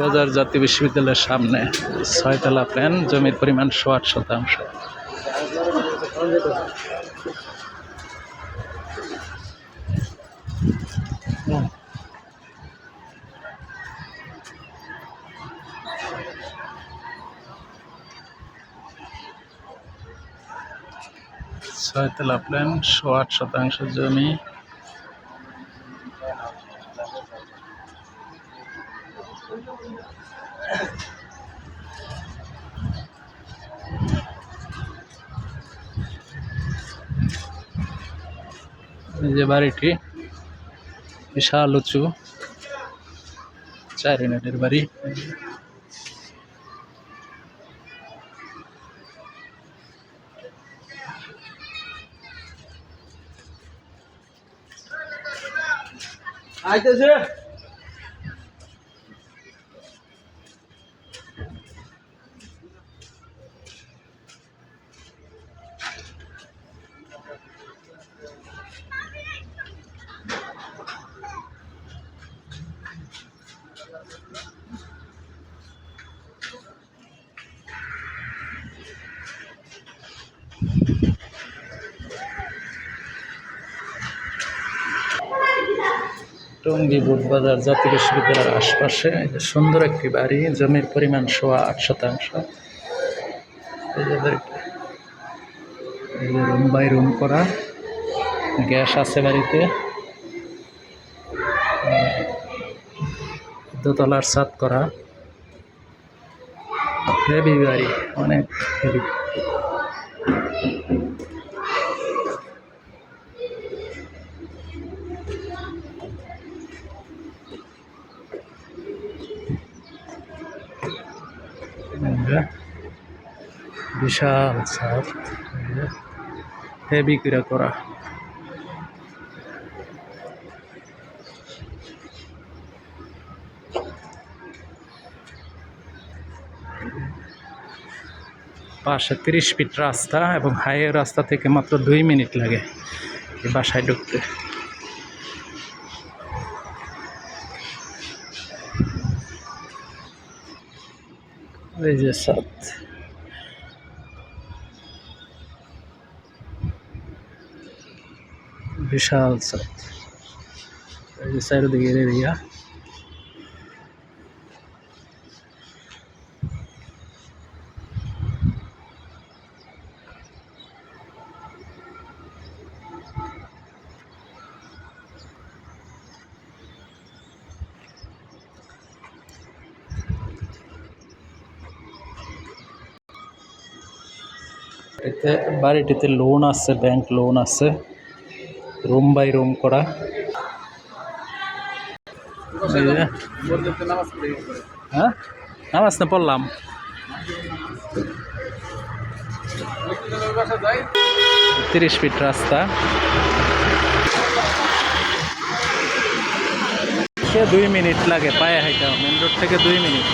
বাজার জাতীয় বিশ্ববিদ্যালয়ের সামনে ছয়তলা প্ল্যান জমির পরিমাণ শো আট শতাংশ। ছয়তলা প্ল্যান শো আট শতাংশ জমি। যে বাড়িটি বিশাল উঁচু চার ইউনিটের বাড়ি। আইতেছে। টঙ্গী বুটবাজার জাতীয় বিশ্ববিদ্যালয়ের আশপাশে সুন্দর একটি বাড়ি, জমির পরিমাণ সোয়া আট শতাংশ। রুম বাই রুম করা। গ্যাস আছে বাড়িতে। দোতলার ছাদ করা। হেভি বাড়ি, অনেক হেভি। বিশাল ছাদ হেভি করে করা পাশে তিরিশ ফিট রাস্তা এবং হাইওয়ে রাস্তা থেকে মাত্র দুই মিনিট লাগে এই বাসায় ঢুকতে। যে বিশাল ছাদ এই যে চারিদিকে এরিয়া এতে বাড়িটিতে লোন আছে ব্যাংক লোন আছে রুম বাই রুম করা। হ্যাঁ? নামাজ না পড়লাম? তিরিশ ফিট রাস্তা। দুই মিনিট লাগে? পায়ে হাইটা মেন রোড থেকে দুই মিনিট।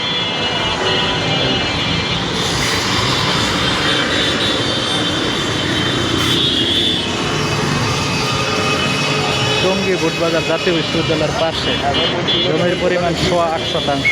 টঙ্গী ভোটবাজার জাতীয় বিশ্ববিদ্যালয়ের পাশে। জমির পরিমাণ সোয়া আট শতাংশ।